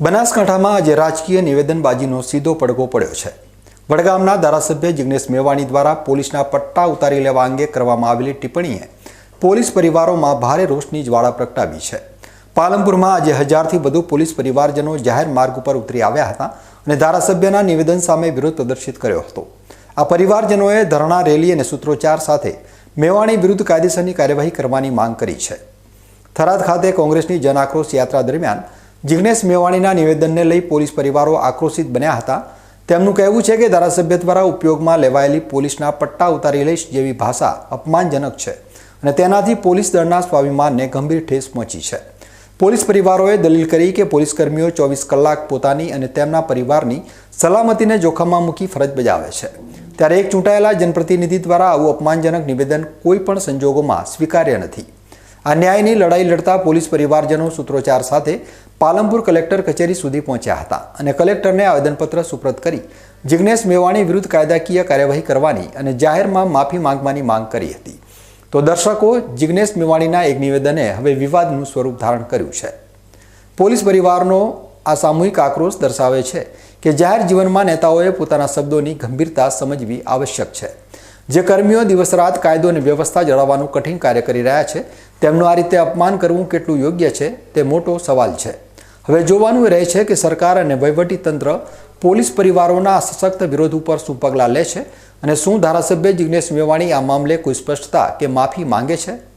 બનાસકાંઠામાં આજે રાજકીય નિવેદનબાજીનો સીધો પડઘો પડ્યો છે. વડગામના ધારાસભ્ય જિગ્નેશ મેવાણી દ્વારા પોલીસના પટ્ટા ઉતારી લેવા અંગે કરવામાં આવેલી ટિપ્પણીએ પોલીસ પરિવારોમાં ભારે રોષની જ્વાળા પ્રગટાવી છે. પાલનપુરમાં આજે હજારથી વધુ પોલીસ પરિવારજનો જાહેર માર્ગ ઉપર ઉતરી આવ્યા હતા અને ધારાસભ્યના નિવેદન સામે વિરોધ પ્રદર્શિત કર્યો હતો. આ પરિવારજનોએ ધરણા, રેલી અને સૂત્રોચ્ચાર સાથે મેવાણી વિરુદ્ધ કાયદેસરની કાર્યવાહી કરવાની માંગ કરી છે. થરાદ ખાતે કોંગ્રેસની જન આક્રોશ યાત્રા દરમિયાન જિગ્નેશ મેવાણીના નિવેદનને લઈ પોલીસ પરિવારો આક્રોશિત બન્યા હતા. તેમનું કહેવું છે કે ધારાસભ્ય દ્વારા ઉપયોગમાં લેવાયેલી પોલીસના પટ્ટા ઉતારી લઈશ જેવી ભાષા અપમાનજનક છે અને તેનાથી પોલીસ દળના સ્વાભિમાનને ગંભીર ઠેસ પહોંચી છે. પોલીસ પરિવારોએ દલીલ કરી કે પોલીસકર્મીઓ ચોવીસ કલાક પોતાની અને તેમના પરિવારની સલામતીને જોખમમાં મૂકી ફરજ બજાવે છે. ત્યારે એક ચૂંટાયેલા જનપ્રતિનિધિ દ્વારા આવું અપમાનજનક નિવેદન કોઈ પણ સંજોગોમાં સ્વીકાર્ય નથી. આ ન્યાયની લડાઈ લડતા પોલીસ પરિવારજનો સૂત્રોચ્ચાર સાથે પાલનપુર કલેક્ટર કચેરી સુધી પહોંચ્યા હતા અને કલેક્ટરને આવેદનપત્ર સુપ્રત કરી જિગ્નેશ મેવાણી વિરુદ્ધ કાયદાકીય કાર્યવાહી કરવાની અને જાહેરમાં માફી માંગવાની માંગ કરી હતી. તો દર્શકો, જિગ્નેશ મેવાણીના એક નિવેદને હવે વિવાદનું સ્વરૂપ ધારણ કર્યું છે. પોલીસ પરિવારનો આ સામૂહિક આક્રોશ દર્શાવે છે કે જાહેર જીવનમાં નેતાઓએ પોતાના શબ્દોની ગંભીરતા સમજવી આવશ્યક છે. જે કર્મીઓ દિવસ રાત કાયદો અને વ્યવસ્થા જળવવાનું કઠિન કાર્ય કરી રહ્યા છે, તેમનું આ રીતે અપમાન કરવું કેટલું યોગ્ય છે, તે મોટો સવાલ છે. હવે જોવાનું રહે છે કે સરકાર અને તંત્ર પોલીસ પરિવારોના સશક્ત વિરોધ ઉપર શું પગલાં લે છે અને શું ધારાસભ્ય જિગ્નેશ મેવાણી આ મામલે કોઈ સ્પષ્ટતા કે માફી માંગે છે?